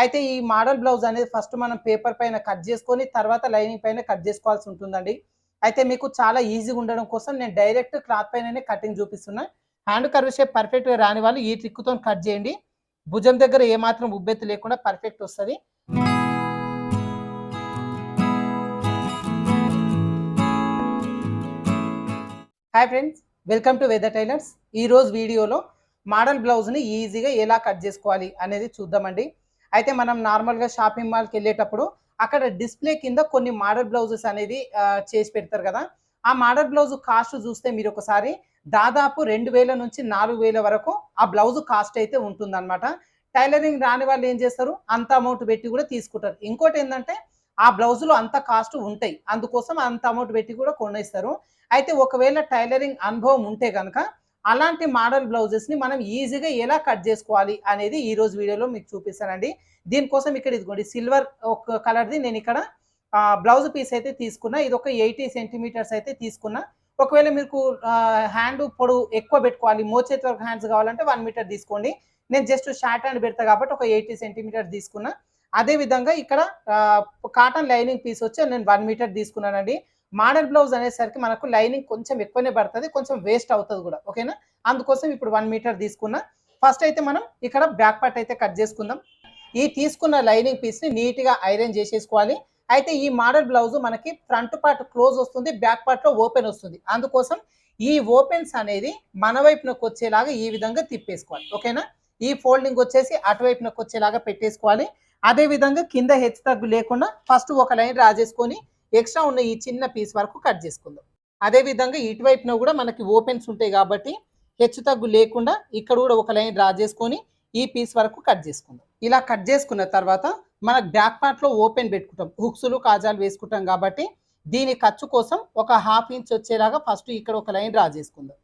అయితే ఈ model blouse అనేది ఫస్ట్ మనం పేపర్ పైన కట్ చేసుకొని తర్వాత లైనింగ్ పైన కట్ చేసుకోవాల్సి ఉంటుందండి. అయితే మీకు చాలా ఈజీగా ఉండడం కోసం నేను డైరెక్ట్ క్లాత్ పైననే కటింగ్ చూపిస్తున్నా. హ్యాండ్ కర్వ్ షేప్ పర్ఫెక్ట్గా రాని వాళ్ళు ఈ ట్రిక్తో కట్ చేయండి. భుజం దగ్గర ఏమాత్రం ఉబ్బెత్తు లేకుండా పర్ఫెక్ట్ వస్తుంది. Hi friends welcome to weather tailors ఈ రోజు వీడియోలో మోడల్ బ్లౌజ్ని ఈజీగా ఎలా కట్ చేసుకోవాలి అనేది చూద్దామండి. అయితే మనం నార్మల్గా షాపింగ్ మాల్కి వెళ్ళేటప్పుడు అక్కడ డిస్ప్లే కింద కొన్ని మోడల్ బ్లౌజెస్ అనేది చేసి పెడతారు కదా. ఆ మోడల్ బ్లౌజ్ కాస్ట్ చూస్తే మీరు ఒకసారి దాదాపు రెండు వేల నుంచి నాలుగు వేల వరకు ఆ బ్లౌజ్ కాస్ట్ అయితే ఉంటుందన్నమాట. టైలరింగ్ రాని వాళ్ళు ఏం చేస్తారు? అంత అమౌంట్ పెట్టి కూడా తీసుకుంటారు. ఇంకోటి ఏంటంటే ఆ బ్లౌజులు అంత కాస్ట్ ఉంటాయి. అందుకోసం అంత అమౌంట్ పెట్టి కూడా కొనేస్తారు. అయితే ఒకవేళ టైలరింగ్ అనుభవం ఉంటే కనుక అలాంటి మోడల్ బ్లౌజెస్ని మనం ఈజీగా ఎలా కట్ చేసుకోవాలి అనేది ఈ రోజు వీడియోలో మీకు చూపిస్తానండి. దీనికోసం ఇక్కడ ఇదిగోండి సిల్వర్ ఒక కలర్ది నేను ఇక్కడ బ్లౌజ్ పీస్ అయితే తీసుకున్నా. ఇది ఒక ఎయిటీ సెంటీమీటర్స్ అయితే తీసుకున్నా. ఒకవేళ మీకు హ్యాండ్ పొడవు ఎక్కువ పెట్టుకోవాలి మోచేతి వరకు హ్యాండ్స్ కావాలంటే వన్ మీటర్ తీసుకోండి. నేను జస్ట్ షార్ట్ హ్యాండ్ పెడతా కాబట్టి ఒక ఎయిటీ సెంటీమీటర్ తీసుకున్నా. అదే విధంగా ఇక్కడ కాటన్ లైనింగ్ పీస్ వచ్చి నేను వన్ మీటర్ తీసుకున్నానండి. మోడల్ బ్లౌజ్ అనేసరికి మనకు లైనింగ్ కొంచెం ఎక్కువనే పడుతుంది కొంచెం వేస్ట్ అవుతుంది కూడా ఓకేనా అందుకోసం ఇప్పుడు వన్ మీటర్ తీసుకున్నా. ఫస్ట్ అయితే మనం ఇక్కడ బ్యాక్ పార్ట్ అయితే కట్ చేసుకుందాం. ఈ తీసుకున్న లైనింగ్ పీస్ని నీట్గా ఐరన్ చేసేసుకోవాలి. అయితే ఈ మోడల్ బ్లౌజ్ మనకి ఫ్రంట్ పార్ట్ క్లోజ్ వస్తుంది బ్యాక్ పార్ట్లో ఓపెన్ వస్తుంది. అందుకోసం ఈ ఓపెన్స్ అనేది మన వైపునకు వచ్చేలాగా ఈ విధంగా తిప్పేసుకోవాలి ఓకేనా ఈ ఫోల్డింగ్ వచ్చేసి అటువైపునకు వచ్చేలాగా పెట్టేసుకోవాలి. అదే విధంగా కింద హెచ్చు తగ్గు లేకుండా ఫస్ట్ ఒక లైన్ రాజేసుకొని ఎక్స్ట్రా ఉన్న ఈ చిన్న పీస్ వరకు కట్ చేసుకుందాం. అదే విధంగా ఇటువైపున కూడా మనకి ఓపెన్స్ ఉంటాయి కాబట్టి హెచ్చు తగ్గు లేకుండా ఇక్కడ కూడా ఒక లైన్ డ్రా చేసుకొని ఈ పీస్ వరకు కట్ చేసుకుందాం. ఇలా కట్ చేసుకున్న తర్వాత మన బ్యాక్ పార్ట్లో ఓపెన్ పెట్టుకుంటాం. హుక్స్లు కాజాలు వేసుకుంటాం కాబట్టి దీని ఖర్చు కోసం ఒక హాఫ్ ఇంచ్ వచ్చేలాగా ఫస్ట్ ఇక్కడ ఒక లైన్ డ్రా చేసుకుందాం.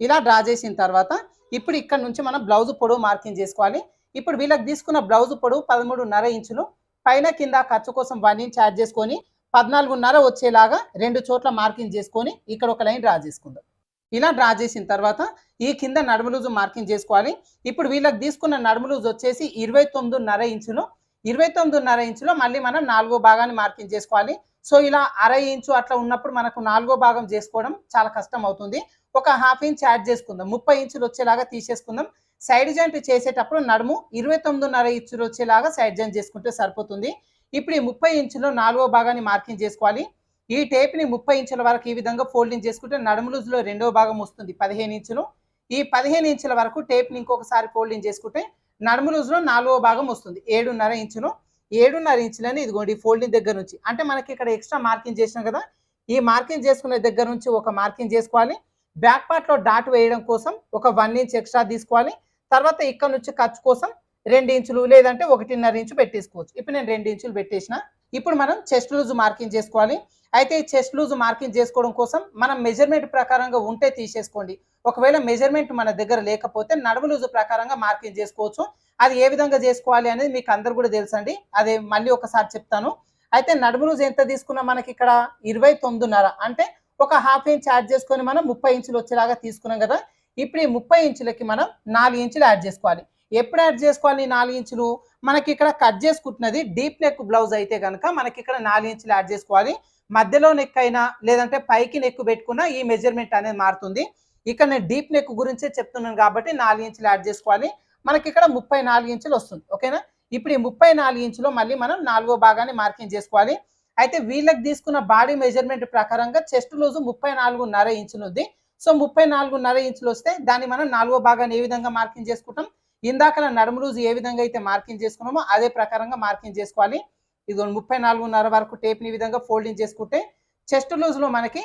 ఇలా డ్రా చేసిన తర్వాత ఇప్పుడు ఇక్కడ నుంచి మనం బ్లౌజ్ పొడవు మార్కింగ్ చేసుకోవాలి. ఇప్పుడు వీళ్ళకి తీసుకున్న బ్లౌజ్ పొడవు పదమూడున్నర ఇంచులు. పైన కింద ఖర్చు కోసం వన్ ఇంచ్ యాడ్ చేసుకొని పద్నాలుగున్నర వచ్చేలాగా రెండు చోట్ల మార్కింగ్ చేసుకొని ఇక్కడ ఒక లైన్ డ్రా చేసుకుందాం. ఇలా డ్రా చేసిన తర్వాత ఈ కింద నడుము లూజు మార్కింగ్ చేసుకోవాలి. ఇప్పుడు వీళ్ళకి తీసుకున్న నడుము లూజు వచ్చేసి ఇరవై తొమ్మిదిన్నర ఇంచులు. ఇరవై తొమ్మిదిన్నర ఇంచులో మళ్ళీ మనం నాలుగో భాగాన్ని మార్కింగ్ చేసుకోవాలి. సో ఇలా అరవై ఇంచు అట్లా ఉన్నప్పుడు మనకు నాలుగో భాగం చేసుకోవడం చాలా కష్టం అవుతుంది. ఒక హాఫ్ ఇంచ్ యాడ్ చేసుకుందాం. ముప్పై ఇంచులు వచ్చేలాగా తీసేసుకుందాం. సైడ్ జాయింట్ చేసేటప్పుడు నడుము ఇరవై తొమ్మిదిన్నర ఇంచులు వచ్చేలాగా సైడ్ జాయింట్ చేసుకుంటే సరిపోతుంది. ఇప్పుడు ఈ ముప్పై ఇంచులో నాలుగో భాగాన్ని మార్కింగ్ చేసుకోవాలి. ఈ టేప్ని ముప్పై ఇంచుల వరకు ఈ విధంగా ఫోల్డింగ్ చేసుకుంటే నడుములూజ్లో రెండవ భాగం వస్తుంది పదిహేను ఇంచులు. ఈ పదిహేను ఇంచుల వరకు టేప్ని ఇంకొకసారి ఫోల్డింగ్ చేసుకుంటే నడుములూజ్లో నాలుగో భాగం వస్తుంది ఏడున్నర ఇంచులు. ఏడున్నర ఇంచులని ఇదిగోండి ఫోల్డింగ్ దగ్గర నుంచి. అంటే మనకి ఇక్కడ ఎక్స్ట్రా మార్కింగ్ చేసినాం కదా ఈ మార్కింగ్ చేసుకునే దగ్గర నుంచి ఒక మార్కింగ్ చేసుకోవాలి. బ్యాక్ పార్ట్లో డాట్ వేయడం కోసం ఒక వన్ ఇంచ్ ఎక్స్ట్రా తీసుకోవాలి. తర్వాత ఇక్కడ నుంచి ఖర్చు కోసం రెండు ఇంచులు లేదంటే ఒకటిన్నర ఇంచు పెట్టేసుకోవచ్చు. ఇప్పుడు నేను రెండు ఇంచులు పెట్టేసిన. ఇప్పుడు మనం చెస్ట్ లూజ్ మార్కింగ్ చేసుకోవాలి. అయితే ఈ చెస్ట్ లూజ్ మార్కింగ్ చేసుకోవడం కోసం మనం మెజర్మెంట్ ప్రకారంగా ఉంటే తీసేసుకోండి. ఒకవేళ మెజర్మెంట్ మన దగ్గర లేకపోతే నడుము లూజు ప్రకారంగా మార్కింగ్ చేసుకోవచ్చు. అది ఏ విధంగా చేసుకోవాలి అనేది మీకు అందరు కూడా తెలుసండి. అదే మళ్ళీ ఒకసారి చెప్తాను. అయితే నడుము లూజ్ ఎంత తీసుకున్నా మనకి ఇక్కడ? ఇరవై తొమ్మిదిన్నర. అంటే ఒక హాఫ్ ఇంచ్ యాడ్ చేసుకొని మనం ముప్పై ఇంచులు వచ్చేలాగా తీసుకున్నాం కదా. ఇప్పుడు ఈ ముప్పై ఇంచులకి మనం నాలుగు ఇంచులు యాడ్ చేసుకోవాలి. ఎప్పుడు యాడ్ చేసుకోవాలి నాలుగు ఇంచులు? మనకి ఇక్కడ కట్ చేసుకుంటున్నది డీప్ నెక్ బ్లౌజ్ అయితే కనుక మనకి ఇక్కడ నాలుగు ఇంచులు యాడ్ చేసుకోవాలి. మధ్యలో నెక్ అయినా లేదంటే పైకి నెక్ పెట్టుకున్నా ఈ మెజర్మెంట్ అనేది మారుతుంది. ఇక్కడ నేను డీప్ నెక్ గురించే చెప్తున్నాను కాబట్టి నాలుగు ఇంచులు యాడ్ చేసుకోవాలి. మనకి ఇక్కడ ముప్పై నాలుగు ఇంచులు వస్తుంది. ఓకేనా? ఇప్పుడు ఈ ముప్పై నాలుగు ఇంచులో మళ్ళీ మనం నాలుగో భాగాన్ని మార్కింగ్ చేసుకోవాలి. అయితే వీళ్ళకి తీసుకున్న బాడీ మెజర్మెంట్ ప్రకారంగా చెస్ట్ లూజు ముప్పై నాలుగున్నర ఇంచులు ఉంది. సో ముప్పై నాలుగున్నర ఇంచులు వస్తే దాన్ని మనం నాలుగో భాగాన్ని ఏ విధంగా మార్కింగ్ చేసుకుంటాం? ఇందాక నడుము రోజు ఏ విధంగా అయితే మార్కింగ్ చేసుకున్నామో అదే ప్రకారంగా మార్కింగ్ చేసుకోవాలి. ఇది ముప్పై నాలుగున్నర వరకు టేప్ని విధంగా ఫోల్డింగ్ చేసుకుంటే చెస్ట్ లూజ్లో మనకి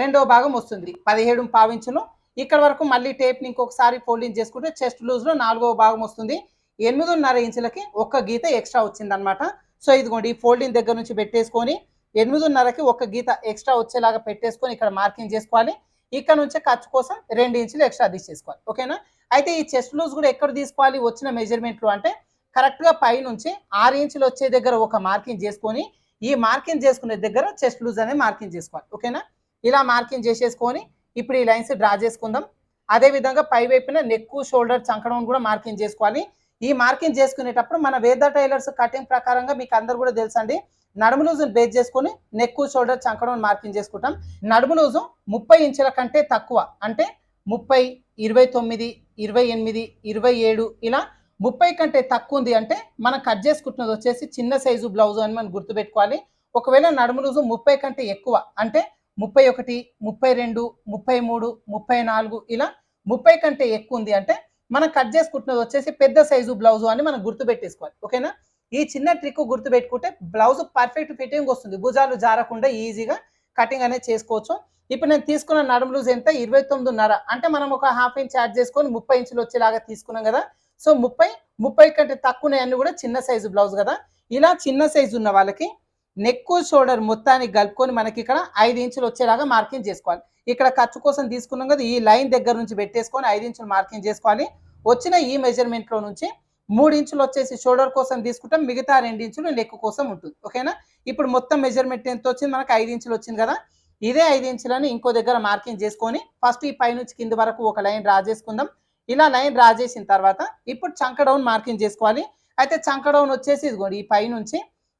రెండవ భాగం వస్తుంది. పదిహేడు పావించులు ఇక్కడ వరకు మళ్ళీ టేప్ని ఇంకొకసారి ఫోల్డింగ్ చేసుకుంటే చెస్ట్ లూజ్లో నాలుగో భాగం వస్తుంది. ఎనిమిదిన్నర ఇంచులకి ఒక్క గీత ఎక్స్ట్రా వచ్చిందనమాట సో ఇదిగోండి ఈ ఫోల్డింగ్ దగ్గర నుంచి పెట్టేసుకొని ఎనిమిదిన్నరకి ఒక గీత ఎక్స్ట్రా వచ్చేలాగా పెట్టేసుకొని ఇక్కడ మార్కింగ్ చేసుకోవాలి. ఇక్కడ నుంచి ఖర్చు కోసం రెండు ఇంచులు ఎక్స్ట్రా తీసేసుకోవాలి. ఓకేనా? అయితే ఈ చెస్ట్ లూజ్ కూడా ఎక్కడ తీసుకోవాలి? వచ్చిన మెజర్మెంట్లు అంటే కరెక్ట్గా పై నుంచి ఆరు ఇంచులు వచ్చే దగ్గర ఒక మార్కింగ్ చేసుకొని ఈ మార్కింగ్ చేసుకునే దగ్గర చెస్ట్ లూజ్ అనేది మార్కింగ్ చేసుకోవాలి. ఓకేనా? ఇలా మార్కింగ్ చేసేసుకొని ఇప్పుడు ఈ లైన్స్ డ్రా చేసుకుందాం. అదే విధంగా పై వైపున నెక్ షోల్డర్ చంకడం కూడా మార్కింగ్ చేసుకోవాలి. ఈ మార్కింగ్ చేసుకునేటప్పుడు మన వేద టైలర్స్ కటింగ్ ప్రకారంగా మీకు అందరు కూడా తెలుసండి. నడుము లూజును బేస్ చేసుకొని నెక్ షోల్డర్ చంకడం మార్కింగ్ చేసుకుంటాం. నడుము లూజు ముప్పై ఇంచుల కంటే తక్కువ. అంటే ముప్పై ఇరవై తొమ్మిది ఇరవై ఎనిమిది ఇరవై ఏడు ఇలా ముప్పై కంటే తక్కువ ఉంది అంటే మనం కట్ చేసుకుంటున్నది వచ్చేసి చిన్న సైజు బ్లౌజ్ అని మనం గుర్తుపెట్టుకోవాలి. ఒకవేళ నడుము రోజు ముప్పై కంటే ఎక్కువ అంటే ముప్పై ఒకటి ముప్పై రెండు ముప్పై మూడు ముప్పై నాలుగు ఇలా ముప్పై కంటే ఎక్కువ ఉంది అంటే మనం కట్ చేసుకుంటున్నది వచ్చేసి పెద్ద సైజు బ్లౌజ్ అని మనం గుర్తుపెట్టేసుకోవాలి. ఓకేనా? ఈ చిన్న ట్రిక్ గుర్తుపెట్టుకుంటే బ్లౌజ్ పర్ఫెక్ట్ ఫిట్టింగ్ వస్తుంది. భుజాలు జారకుండా ఈజీగా కటింగ్ అనేది చేసుకోవచ్చు. ఇప్పుడు నేను తీసుకున్న నడుము లూజ్ ఎంత? ఇరవై తొమ్మిదిన్నర. అంటే మనం ఒక హాఫ్ ఇంచ్ యాడ్ చేసుకొని ముప్పై ఇంచులు వచ్చేలాగా తీసుకున్నాం కదా. సో ముప్పై ముప్పై కంటే తక్కువ కూడా చిన్న సైజు బ్లౌజ్ కదా. ఇలా చిన్న సైజు ఉన్న వాళ్ళకి నెక్ షోల్డర్ మొత్తానికి కలుపుకొని మనకి ఇక్కడ ఐదు ఇంచులు వచ్చేలాగా మార్కింగ్ చేసుకోవాలి. ఇక్కడ ఖర్చు కోసం తీసుకున్నాం కదా ఈ లైన్ దగ్గర నుంచి పెట్టేసుకొని ఐదు ఇంచులు మార్కింగ్ చేసుకోవాలి. వచ్చిన ఈ మెజర్మెంట్లో నుంచి మూడు ఇంచులు వచ్చేసి షోల్డర్ కోసం తీసుకుంటాం మిగతా రెండు ఇంచులు నెక్ కోసం ఉంటుంది. ఓకేనా? ఇప్పుడు మొత్తం మెజర్మెంట్ ఎంత వచ్చింది? మనకు ఐదు ఇంచులు వచ్చింది కదా? ఇదే ఐదు ఇంచులని ఇంకో దగ్గర మార్కింగ్ చేసుకొని ఫస్ట్ ఈ పై నుంచి కింద వరకు ఒక లైన్ డ్రా చేసుకుందాం. ఇలా లైన్ డ్రా చేసిన తర్వాత ఇప్పుడు చంక డౌన్ మార్కింగ్ చేసుకోవాలి. అయితే చంక డౌన్ వచ్చేసి ఇదిగోండి ఈ పైనుంచి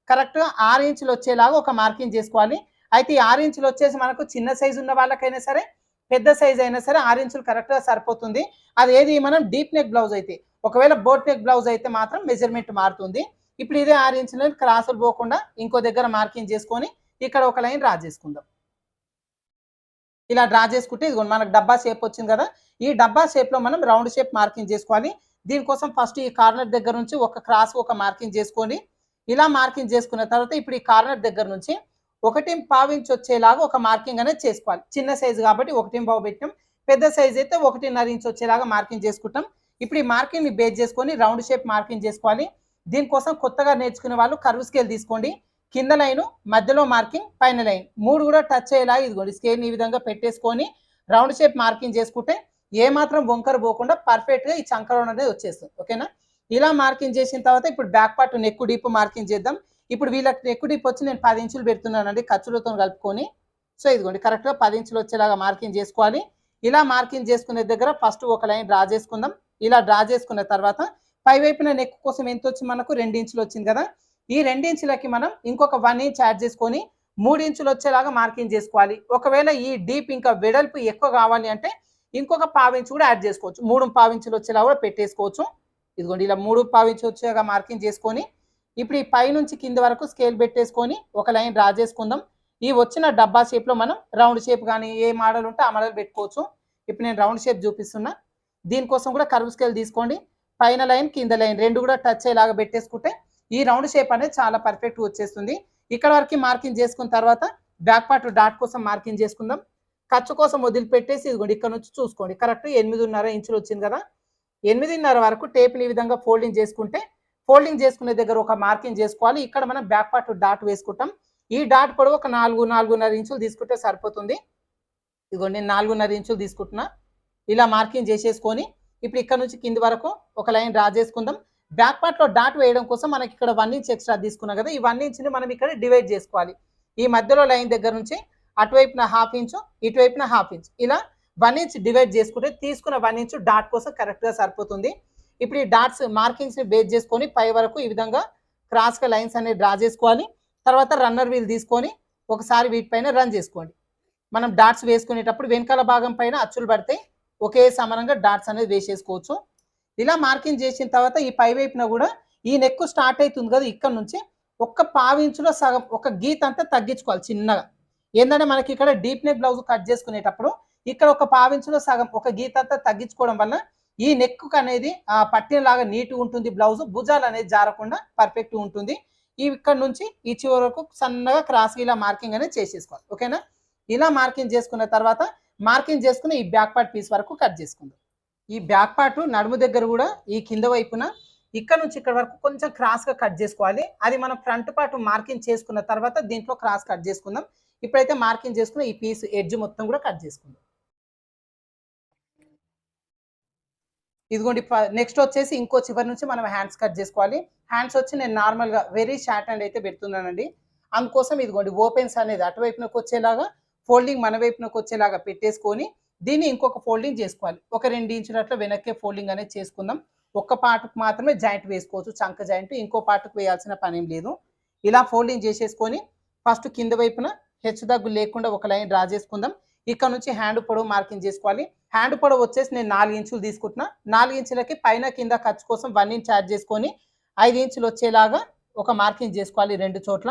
కరెక్ట్గా ఆరు ఇంచులు వచ్చేలాగా ఒక మార్కింగ్ చేసుకోవాలి. అయితే ఈ ఆరు ఇంచులు వచ్చేసి మనకు చిన్న సైజు ఉన్న వాళ్ళకైనా సరే పెద్ద సైజ్ అయినా సరే ఆరు ఇంచులు కరెక్ట్గా సరిపోతుంది. అది ఏది? మనం డీప్ నెక్ బ్లౌజ్ అయితే. ఒకవేళ బోట్ నెక్ బ్లౌజ్ అయితే మాత్రం మెజర్మెంట్ మారుతుంది. ఇప్పుడు ఇదే ఆరు ఇంచుల క్రాసులు పోకుండా ఇంకో దగ్గర మార్కింగ్ చేసుకొని ఇక్కడ ఒక లైన్ డ్రా చేసుకుందాం. ఇలా డ్రా చేసుకుంటే ఇదిగోండి మనకు డబ్బా షేప్ వచ్చింది కదా. ఈ డబ్బా షేప్లో మనం రౌండ్ షేప్ మార్కింగ్ చేసుకోవాలి. దీనికోసం ఫస్ట్ ఈ కార్నర్ దగ్గర నుంచి ఒక క్రాస్ ఒక మార్కింగ్ చేసుకొని ఇలా మార్కింగ్ చేసుకున్న తర్వాత ఇప్పుడు ఈ కార్నర్ దగ్గర నుంచి ఒకటి పావు ఇంచ్ వచ్చేలాగా ఒక మార్కింగ్ అనేది చేసుకోవాలి. చిన్న సైజు కాబట్టి ఒకటి పావు పెట్టాం పెద్ద సైజ్ అయితే ఒకటిన్నర ఇంచ్ వచ్చేలాగా మార్కింగ్ చేసుకుంటాం. ఇప్పుడు ఈ మార్కింగ్ని బేస్ చేసుకొని రౌండ్ షేప్ మార్కింగ్ చేసుకోవాలి. దీనికోసం కొత్తగా నేర్చుకునే వాళ్ళు కర్వ్ స్కేల్ తీసుకోండి. కింద లైన్ మధ్యలో మార్కింగ్ పైన లైన్ మూడు కూడా టచ్ అయ్యేలా ఇదిగోండి. స్కేల్ని ఈ విధంగా పెట్టేసుకొని రౌండ్ షేప్ మార్కింగ్ చేసుకుంటే ఏ మాత్రం వంకర పోకుండా పర్ఫెక్ట్గా ఈ చంకరం అనేది వచ్చేస్తుంది. ఓకేనా ఇలా మార్కింగ్ చేసిన తర్వాత ఇప్పుడు back part neck deep marking చేద్దాం. ఇప్పుడు వీళ్ళకి నెక్ డీప్ వచ్చి నేను పది ఇంచులు పెడుతున్నానండి ఖర్చులతో కలుపుకొని. సో ఇదిగోండి. కరెక్ట్గా పది ఇంచులు వచ్చేలాగా మార్కింగ్ చేసుకోవాలి. ఇలా మార్కింగ్ చేసుకునే దగ్గర ఫస్ట్ ఒక లైన్ డ్రా చేసుకుందాం. ఇలా డ్రా చేసుకున్న తర్వాత పై వైపున నెక్ కోసం ఎంత వచ్చి మనకు రెండు ఇంచులు వచ్చింది కదా? ఈ రెండు ఇంచులకి మనం ఇంకొక వన్ ఇంచ్ యాడ్ చేసుకొని మూడు ఇంచులు వచ్చేలాగా మార్కింగ్ చేసుకోవాలి. ఒకవేళ ఈ డీప్ ఇంకా వెడల్పు ఎక్కువ కావాలి అంటే ఇంకొక పావించు కూడా యాడ్ చేసుకోవచ్చు. మూడు పావించులు వచ్చేలా కూడా పెట్టేసుకోవచ్చు. ఇదిగోండి ఇలా మూడు పావించు వచ్చేలాగా మార్కింగ్ చేసుకొని ఇప్పుడు ఈ పై నుంచి కింద వరకు స్కేల్ పెట్టేసుకొని ఒక లైన్ డ్రా చేసుకుందాం. ఈ వచ్చిన డబ్బా షేప్లో మనం రౌండ్ షేప్ కానీ ఏ మోడల్ ఉంటే ఆ మోడల్ పెట్టుకోవచ్చు. ఇప్పుడు నేను రౌండ్ షేప్ చూపిస్తున్నా. దీనికోసం కూడా కర్వ్ స్కేల్ తీసుకోండి. పైన లైన్ కింద లైన్ రెండు కూడా టచ్ అయ్యేలాగా పెట్టేసుకుంటే ఈ రౌండ్ షేప్ అనేది చాలా పర్ఫెక్ట్ వచ్చేస్తుంది. ఇక్కడ వరకు మార్కింగ్ చేసుకున్న తర్వాత బ్యాక్ పార్ట్ డాట్ కోసం మార్కింగ్ చేసుకుందాం. ఖర్చు కోసం వదిలిపెట్టేసి ఇదిగోండి ఇక్కడ నుంచి చూసుకోండి. కరెక్ట్ ఎనిమిదిన్నర ఇంచులు వచ్చింది కదా. ఎనిమిదిన్నర వరకు టేప్ని ఈ విధంగా ఫోల్డింగ్ చేసుకుంటే ఫోల్డింగ్ చేసుకునే దగ్గర ఒక మార్కింగ్ చేసుకోవాలి. ఇక్కడ మనం బ్యాక్ పార్ట్ డాట్ వేసుకుంటాం. ఈ డాట్ పొడవు ఒక నాలుగు నాలుగున్నర ఇంచులు తీసుకుంటే సరిపోతుంది. ఇదిగోండి నాలుగున్నర ఇంచులు తీసుకుంటున్నా. ఇలా మార్కింగ్ చేసేసుకొని ఇప్పుడు ఇక్కడ నుంచి కింది వరకు ఒక లైన్ డ్రా చేసుకుందాం. బ్యాక్ పార్ట్లో డాట్ వేయడం కోసం మనకి ఇక్కడ వన్ ఇంచ్ ఎక్స్ట్రా తీసుకున్నాం కదా. ఈ వన్ ఇంచ్ని మనం ఇక్కడ డివైడ్ చేసుకోవాలి. ఈ మధ్యలో లైన్ దగ్గర నుంచి అటువైపున హాఫ్ ఇంచు ఇటువైపున హాఫ్ ఇంచ్. ఇలా వన్ ఇంచ్ డివైడ్ చేసుకుంటే తీసుకున్న వన్ ఇంచ్ డాట్ కోసం కరెక్ట్గా సరిపోతుంది. ఇప్పుడు ఈ డాట్స్ మార్కింగ్స్ని బేస్ చేసుకొని పై వరకు ఈ విధంగా క్రాస్గా లైన్స్ అనేవి డ్రా చేసుకోవాలి. తర్వాత రన్నర్ వీల్ తీసుకొని ఒకసారి వీటిపైన రన్ చేసుకోండి. మనం డాట్స్ వేసుకునేటప్పుడు వెనకాల భాగం పైన అచ్చులు పడతాయి ఒకే సమానంగా డాట్స్ అనేది వేసేసుకోవచ్చు. ఇలా మార్కింగ్ చేసిన తర్వాత ఈ పై వైపున కూడా ఈ నెక్ స్టార్ట్ అవుతుంది కదా ఇక్కడ నుంచి ఒక్క పావించులో సగం ఒక గీత అంతా తగ్గించుకోవాలి చిన్నగా. ఏంటంటే మనకి ఇక్కడ డీప్ నెక్ బ్లౌజ్ కట్ చేసుకునేటప్పుడు ఇక్కడ ఒక పావించులో సగం ఒక గీత అంతా తగ్గించుకోవడం వల్ల ఈ నెక్ అనేది ఆ పట్టినలాగా నీట్గా ఉంటుంది బ్లౌజ్ భుజాలు అనేది జారకుండా పర్ఫెక్ట్ ఉంటుంది. ఈ ఇక్కడ నుంచి ఈ చివరకు సన్నగా క్రాస్ ఇలా మార్కింగ్ అనేది చేసేసుకోవాలి. ఓకేనా? ఇలా మార్కింగ్ చేసుకున్న తర్వాత మార్కింగ్ చేసుకుని ఈ బ్యాక్ పార్ట్ పీస్ వరకు కట్ చేసుకుందాం. ఈ బ్యాక్ పార్ట్ నడుము దగ్గర కూడా ఈ కింద వైపున ఇక్కడ నుంచి ఇక్కడ వరకు కొంచెం క్రాస్గా కట్ చేసుకోవాలి. అది మనం ఫ్రంట్ పార్ట్ మార్కింగ్ చేసుకున్న తర్వాత దీంట్లో క్రాస్ కట్ చేసుకుందాం. ఇప్పుడైతే మార్కింగ్ చేసుకున్న ఈ పీస్ ఎడ్జ్ మొత్తం కూడా కట్ చేసుకుందాం. ఇదిగోండి నెక్స్ట్ వచ్చేసి ఇంకో చివరి నుంచి మనం హ్యాండ్స్ కట్ చేసుకోవాలి. హ్యాండ్స్ వచ్చి నేను నార్మల్గా వెరీ షార్ట్ హ్యాండ్ అయితే పెడుతున్నానండి. అందుకోసం ఇదిగోండి ఓపెన్స్ అనేది అటువైపునకు వచ్చేలాగా ఫోల్డింగ్ మన వైపునకు వచ్చేలాగా పెట్టేసుకొని దీన్ని ఇంకొక ఫోల్డింగ్ చేసుకోవాలి. ఒక రెండు ఇంచులు అట్లా వెనక్కే ఫోల్డింగ్ అనేది చేసుకుందాం. ఒక్క పార్ట్కి మాత్రమే జాయింట్ వేసుకోవచ్చు చంక జాయింట్. ఇంకో పార్ట్కి వేయాల్సిన పని ఏం లేదు. ఇలా ఫోల్డింగ్ చేసేసుకొని ఫస్ట్ కింద వైపున హెచ్చు దగ్గు లేకుండా ఒక లైన్ డ్రా చేసుకుందాం. ఇక్కడ నుంచి హ్యాండ్ పొడవు మార్కింగ్ చేసుకోవాలి. హ్యాండ్ పొడవు వచ్చేసి నేను నాలుగు ఇంచులు తీసుకుంటున్నా. నాలుగు ఇంచులకి పైన కింద ఖర్చు కోసం వన్ ఇంచ్ యాడ్ చేసుకొని ఐదు ఇంచులు వచ్చేలాగా ఒక మార్కింగ్ చేసుకోవాలి రెండు చోట్ల.